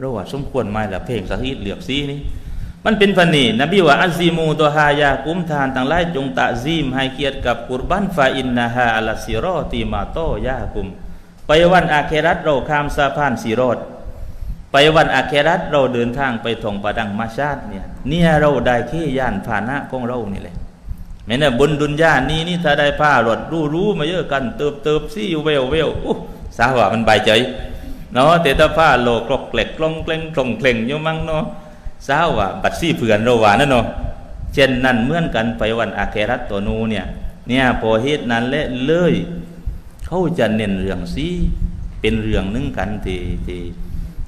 เราว่าสมควรไหมล่ะเพลงสะฮีดเหลือกซีนี่มันเป็นพันนี่นบีว่าอัซีมูตัวฮายากุมทานต่างหลายจงตะซีมให้เกียรติกับกุรบันฟาอินนาฮาอัลซิรอตีมาโตยากุม ไปวันอาเครัตเราข้ามสะพานสีโรดไปวันอาเครัตเราเดินทางไปทองประดังมาชาติเนี่ยเนี่ยเราได้แค่ย่านพานะของเรานี่แหละแม้เนี่ยบนดุนยานี้นี่ถ้าได้ผ้ารถรู้รู้มาเยอะกันเติบเติบซี่เวลเวลอู้สาว่ามันใบใจ เนาะเตต้าผ้าโลกรกเกล็กกลงเกล้งกรงเกล่งอยู่มั้งเนาะสาว่าบัดซี่เผื่อนเราว่านั่นเนาะเช่นนั้นเหมือนกันไปวันอาเครัตตัวนูเนี่ยเนี่ยพอเหตุนั้นและเลยเขาจะเน้นเรื่องซีเป็นเรื่องหนึงกันที่ที่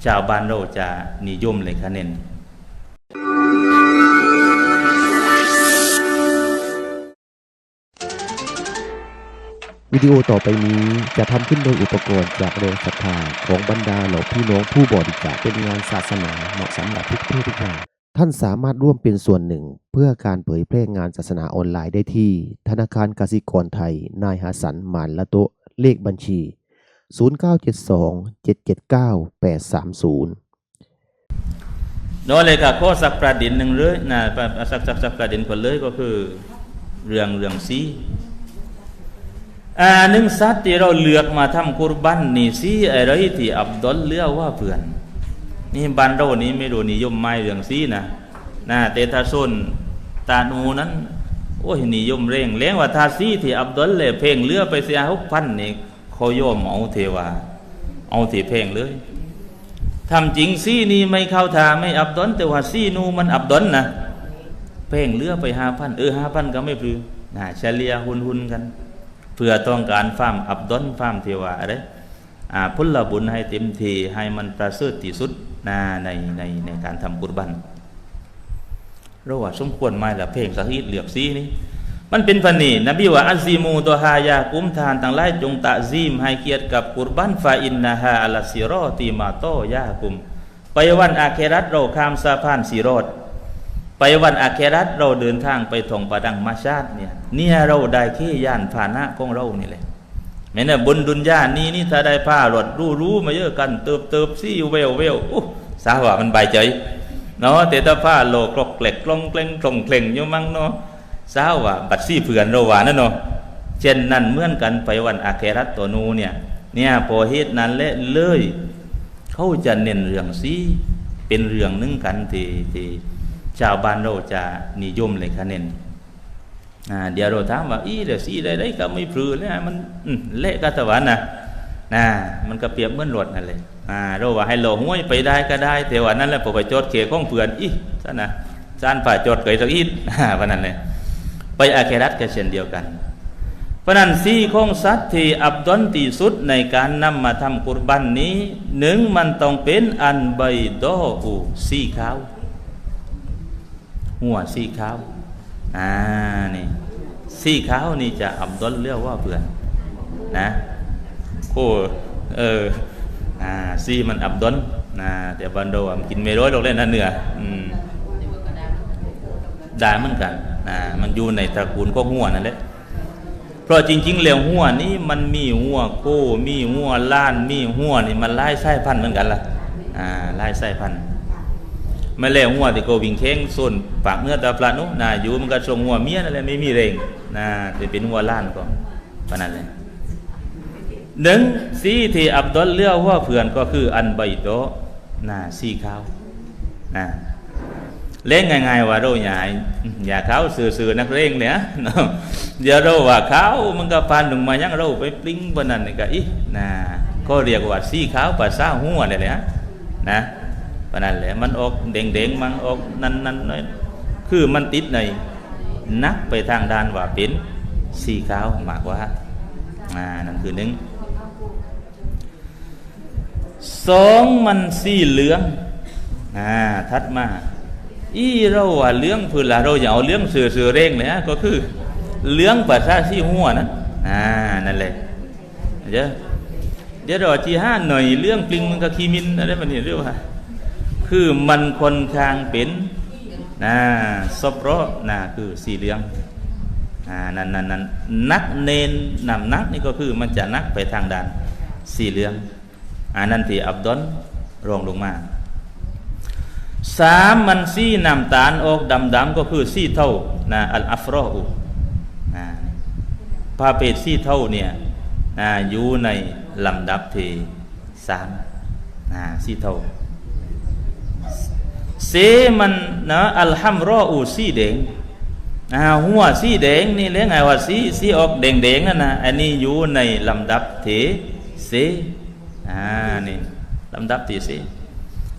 ชาวบ้านเราจะนิยมเลยค่ะเน้น วิดีโอต่อไปนี้จะทำขึ้นโดยอุปกรณ์จากแรงศรัทธาของบรรดาเหล่าพี่น้องผู้บริจาคเป็นงานศาสนาเหมาะสำหรับทุกเพศทุกวัยท่านสามารถร่วมเป็นส่วนหนึ่ง เพื่อการเผยแพร่งานศาสนาออนไลน์ได้ที่ ธนาคารกสิกรไทย นายหาสันหมานละโตะเลขบัญชี 0972 779 830โน้เลยค่ะข้อสักประเด็นหนึ่งเลยนะสักสักสักประเด็นคนเลยก็คือ เรื่องเรื่องซี อาหนึ่งสัตว์ที่เราเลือกมาทำกุรบันนี่ซีอะไรที่อับดลเลือกว่าเพื่อน นี่บ้นเรานี้ไม่รู้นิยมไม่เรื่องซีนะนะแต่ถ้าส้นตานูนั้นโอ้ยนิยมเร่งเลี้ยงว่าทาซีที่อับดลเลยเพลงเลือไปเสียหกพันนี่เขาโยมเอาเทวา เอาที่เพลงเลยทำจริงซีนี่ไม่เข้าทาไม่อับดลแต่ว่าซีนูมันอับดลนะเพลงเลือไปห้าพันเออห้าพันก็ไม่พลือนะเฉลี่ยหุนหุนกัน เพื่อต้องการฟาร์มอับดลฟาร์มเทวาอะไรอ่าพุลบุญให้เต็มทีให้มันประเสริฐที่สุดนะในในในการทำกุรบันเราว่าสมควรไหมล่ะเพลงสะฮีดเหลือกซีนี่มันเป็นพันนี่นบีว่าอัซีมูตัวฮายากุ้มทานต่างหลายจงตะซีมให้เกียรติกับกุรบันฟาอินนาฮาอัลซิรอตีมาโตยากุม ไปวันอาเครัตเราข้ามสะพานสีโรด ไปวันอาเครัตเราเดินทางไปท่องประดังมาชาติเนี่ยเนี่ยเราได้แค่ยานพานะของเรานี่แหละแม้เนี่ยบนดุนยานี้นี่ถ้าได้ผ้ารถรู้รู้มาเยอะกันเติบเติบซี่เวลเวลโอ้สาว่ามันใบใจเนาะแต่ถ้าผ้าโลกรกเกล็กกลองเกล้งกลองเกล่งอยู่มั้งเนาะสาว่าบัดซี่เผื่อนเราว่านั่นเนาะเช่นนั้นเหมือนกันไปวันอาเครัตตัวนูเนี่ยเนี่ยพอเหตุนั้นและเลย เขาจะเน้นเรื่องซี่เป็นเรื่องหนึงกันที่ที่ ชาวบ้านเราจะนิยมเลยค่ะเน้นเดี๋ยวเราถามว่าอีเดี๋ยวซีได้ได้ก็ไม่พลือแล้วมันเละก็ตะวันนะนะมันก็เปรียบเหมือนรถนั่นเลยอ่าเราว่าให้โลห้วยไปได้ก็ได้แต่ว่านั่นแหละพอไปจดเขตของเพื่อนอีซะนะจานฝ่าจดเกยสักอีดอ่าวันนั้นเลยไปอาเครัตก็เช่นเดียวกัน เพราะนั้นสีของสัตว์ที่อับดลที่สุดในการนำมาทำกุรบันนี้หนึ่งมันต้องเป็นอันใบดออูสีขาว หัวสีขาวอ่านี่สีขาวนี่จะอับดลเรียกว่าเพื่อนนะโอ้เอออ่าสีมันอับดลนะแต่บันโดมันกินไม่ร้อยหรอกเล่นนะเหนืออืมได้เหมือนกันนะมันอยู่ในตระกูลก็หัวนั่นแหละเพราะจริง ๆ แล้วหัวนี่มันมีหัวโคมีหัวล้าน มีหัวนี่มันไล่ไส้พันธุ์เหมือนกันล่ะอ่าไล่ไส้พันธุ์ ไม่แล้วหัวที่โกวิ่งเค้งส่วนปากเนื้อตาปลานุนะอยู่มันก็ทรงหัวเมียนั่นแหละไม่มีเรงนะจะเป็นหัวล้านก็เพราะนั้นเลยหนึ่งสีที่อับดุลเลือกว่าเพื่อนก็คืออันใบโตนะสีขาวนะเล่นง่ายๆว่าเราอย่าให้อย่าเขาสื่อๆนักเร่งเนี่ยเนาะเดี๋ยวเราว่าเขามันก็พันลงมายังเราไปปลิ้งบนนั้นก็อีนะก็เรียกว่าสีขาวภาษาหัวเลยแหละนะ เพราะนั้นแหละมันออกเด้งๆมันออกนั่นนั่นน้อยคือมันติดในนักไปทางด้านว่าเป็นสีขาวมากกว่าอ่านั่นคือหนึ่งสองมันสีเหลืองอ่าทัดมาอีเราว่าเรื่องพื้นละเราอย่าเอาเรื่องเสือเสือเร่งเลยนะก็คือเรื่องภาษาที่หัวนะอ่านั่นแหละเดี๋ยวเดี๋ยวเราจีห้าหน่อยเรื่องปลิงมันก็คีมินอะไรแบบนี้เรียกว่า คือมันคนข้างเป็นนะซบโรนะคือสีเหลืองนั่นนั่นนั่นนักเนนนำนักนี่ก็คือมันจะนักไปทางด้านสีเหลืองอ่านั่นที่อับดอนรองลงมาสามมันสีน้ำตาลออกดำดำๆก็คือสีเท่านะอัลอัฟรออูนะพาเปตสีเท่าเนี่ยนะอยู่ในลำดับที่สามนะสีเท่า เสมันนะอัลฮัมรออูสีแดงอ่าหัวสีแดงนี่เรียกไงว่าสีสีออกแดงแดงนั่นนะอันนี้อยู่ในลำดับเทเสอ่านี่ลำดับที่เส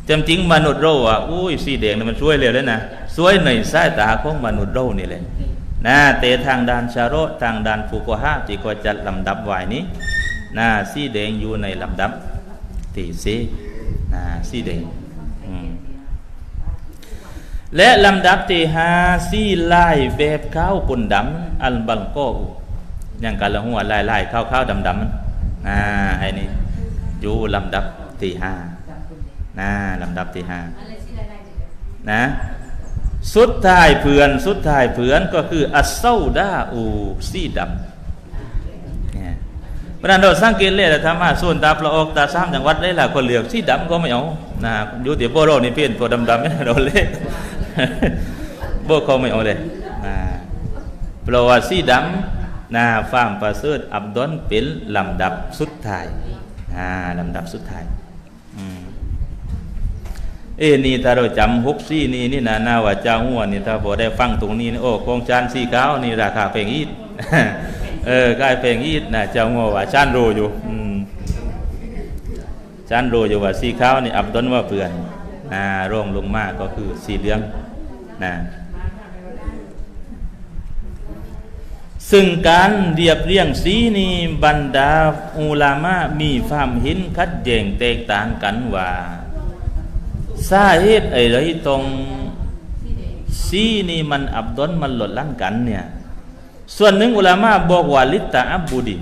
จำจริงมนุษย์เราอะอุ้ยสีแดงนี่มันช่วยเลยแล้วนะช่วยในสายตาของมนุษย์เรานี่แหละนะแต่ทางด้านชาโรทางด้านฟุกุฮะที่ก็จัดลำดับไว้นี้นะสีแดงอยู่ในลำดับที่เสนะสีแดง และลำดับที่หาซี่ไล่แบบข้าวปนดำอัลบังโกอูอย่างกันละหัวไล่ไล่ข้าวข้าวดำดำอ่าไอ้นี่อยู่ลำดับที่ห้านะลำดับที่ห้านะสุดท้ายเพื่อนสุดท้ายเพื่อนก็คืออัสเซาดาอูสีดำเนี่ยเพราะฉะนั้นเรางเกตเลยธรรมะส่วนตาปลาออกตาซ้ำจังหวัดได้ละคนเหลือกสีดำก็ไม่เอานะอยู่ที่โบโรนี่เปลี่ยนตัวดำๆไม่เราเลยโบเขาไม่เอาเลยนะเพระว่าสีดำนะฟามประเสริฐอับดอนเป็นลำดับสุดท้ายอ่าลำดับสุดท้ายเอ้นี่ถ้าเราจำฮุกซี่นี่นี่นะนาว่าเจ้าหัวนี่ถ้าพอได้ฟังตรงนี้นี่โอ้กองจานสี่เขานี่ราคาแพลงอีดเออกลายแพลงอีดนะเจ้าหัวว่าชานโรอยู่ชานโรอยู่ว่าสี่เขานี่อับดอนว่าเพื่อนอ่าร่องลงมากก็คือสีเหลือง นะซึ่งการเรียบเรียงสีนี้บรรดาอุลามะมีความเห็นคัดแย้งแตกต่างกันว่าสาเหตุอะไรตรงสีนี้มันอับดอนมันหลดล้างกันเนี่ยส่วนหนึ่งอุลามะบอกว่าลิตตาอับบุดี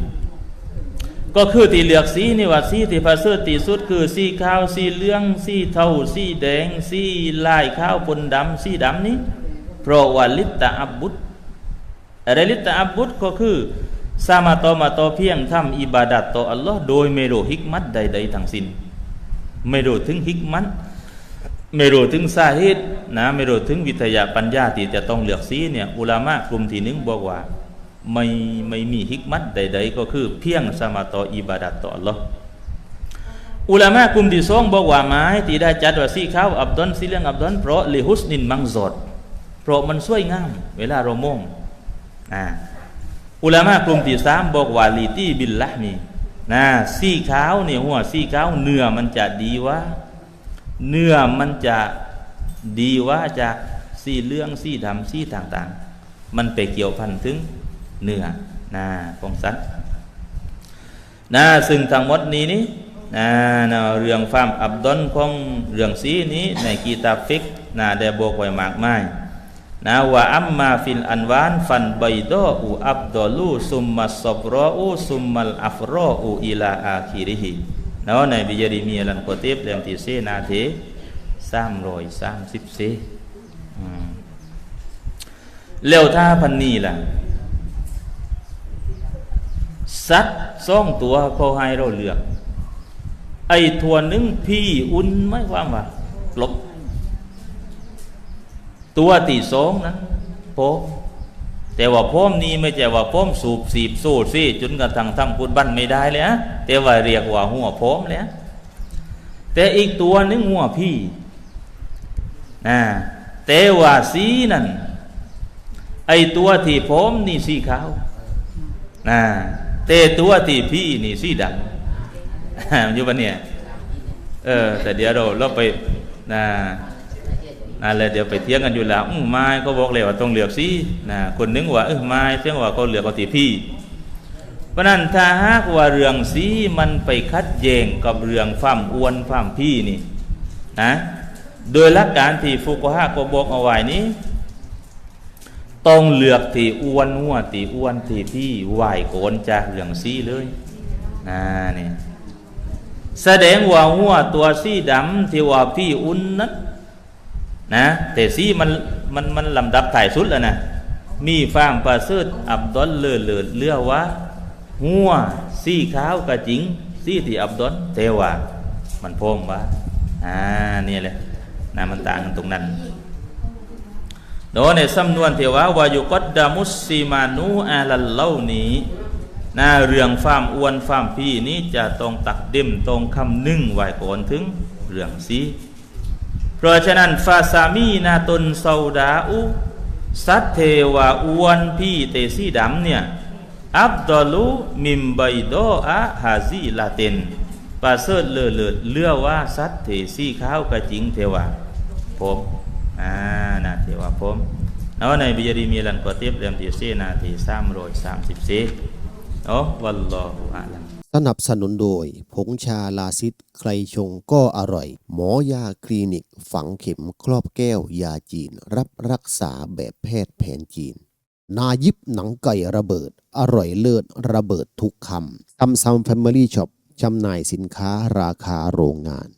ก็คือที่เลือกสีนี่ว่าสีที่ประเสริฐที่สุดคือสีขาวสีเหลืองสีเทาสีแดงสีลายขาวปนดำสีดำนี้เพราะว่าลิตตาอับบุดอะไรลิตตาอับบุดก็คือสามาตอมาตอเพียงทำอิบาดัตต่ออัลลอฮ์โดยไม่รู้ฮิกมัตใด ๆทั้งสิ้นไม่รู้ถึงฮิกมัตไม่รู้ถึงสาเหตุนะไม่รู้ถึงวิทยาปัญญาที่จะต้องเลือกสีเนี่ยอุลามะกลุ่มที่หนึ่งบอกว่า ไม่ไม่มีฮิกมัตใด ๆ ก็คือเพียงสมาตออิบาดัตต่ออัลลอฮ์อุลามะกลุ่มที่สองบอกว่าไม้ที่ได้จัดว่าสีขาวอับดอนสีเหลืองอับดอนเพราะลิฮุสนินมังซอดเพราะมันสวยงาม เวลาเรามองอ่าอุลามะกลุ่มที่สามบอกว่าลีตีบิลละมีนะสีขาวเนี่ยหัวสีขาวเนื้อมันจะดีว่า เนื้อมันจะดีว่าจากสีเหลืองสีดำสีต่างๆ มันไปเกี่ยวพันถึง เนื้อนะของสัตว์นะซึ่งทั้งหมดนี้นี่นะนะเรื่องฟาร์มอับดอนของเรื่องสีนี้ในกีตาฟิกนะได้บอกไว้มากมายนะว่าอัมมาฟิลอันวานฟันไบดออูอับดอลูซุมมัสซบรออูซุมมัลอัฟรออูอิลาอาคิริฮินะในบิยาดีมีลันโกติบเล่มที่เซนาเทสามร้อยสามสิบเซอืมแล้วถ้าพันนีล่ะ สัตว์สองตัวเขาให้เราเลือก ไอ้ตัวนึงพี่อุ่นไม่ความว่าปลบ ตัวที่สองนั้นพรมแต่ว่าพร้มนี้ไม่ใช่ว่าพร้มสูบสีบสูดสิจนกระทั่งทำพุทธบันไม่ได้เลยฮะแต่ว่าเรียกว่าหัวพร้มเลยฮะแต่อีกตัวนึงหัวพี่นะแต่ว่าสีนั่นไอตัวที่พร้มนี่สีขาวนะ ตตัวที่พี่นี่สีดำอยู่ปะเนี่ยเออ แต่เดี๋ยวเราเราไปนะนั่นแหละเดี๋ยวไปเที่ยงกันอยู่แล้วไม้ก็บอกเลยว่าต้องเหลือกสินะคนนึงว่าเออไม้เที่ยงว่าเขาเลือกเอาที่พี่เพราะนั้นถ้าหากว่าเรื่องสีมันไปคัดแย้งกับเรื่องความอ้วนความพี่นี่นะโดยหลักการที่ฟุกุฮะก็บอกเอาไว้นี้ ต้องเลือกทีอ้วนหัวทีอ้วนที่พี่ไหวโกนจากเรื่องสีเลยนะนี่แสดงว่าหัวตัวสีดำที่ว่าพี่อุ่นนั้นนะแต่สีมันมันมันลำดับถ่ายสุดแล้วนะมีฟางประเสริฐอับดอนเลือเลือเลือว่าหัวสีขาวก็จริงสีที่อับดอนแต่ว่ามันพงว่าอ่านี่แหละนะมันต่างกันตรงนั้น โดในสำนวนที่ว่าวายุกดดามุสซิมานูอาลัลเล่านี้นะเรื่องฟามอ้วนฟามพี่นี้จะต้องตักเดิมตรงคำนึ่งไว้ก่อนถึงเรื่องสีเพราะฉะนั้นฟาซามีนาตนซาดาอุสัตเทวาอ้วนพี่เตสีดำเนี่ยอับดอลูมิมไบโดอะฮาซีลาเตนปาเสดเลอเลิศเลือว่าสัตเทสีขาวกระจิงเทวาผม อ่านาเทวาผมแล้วในบิยรีมีลันกอติบเรียมที่สี่นาทีสามร้อยสามสิบสี่โอ้วัลลอฮุอาลัมสนับสนุนโดย ผงชาลาซิดใครชงก็อร่อย หมอยาคลินิก ฝังเข็มครอบแก้วยาจีน รับรักษาแบบแพทย์แผนจีน นายิบหนังไก่ระเบิด อร่อยเลิศระเบิดทุกคำซัมซัมแฟมิลี่ช็อปจำหน่ายสินค้าราคาโรงงาน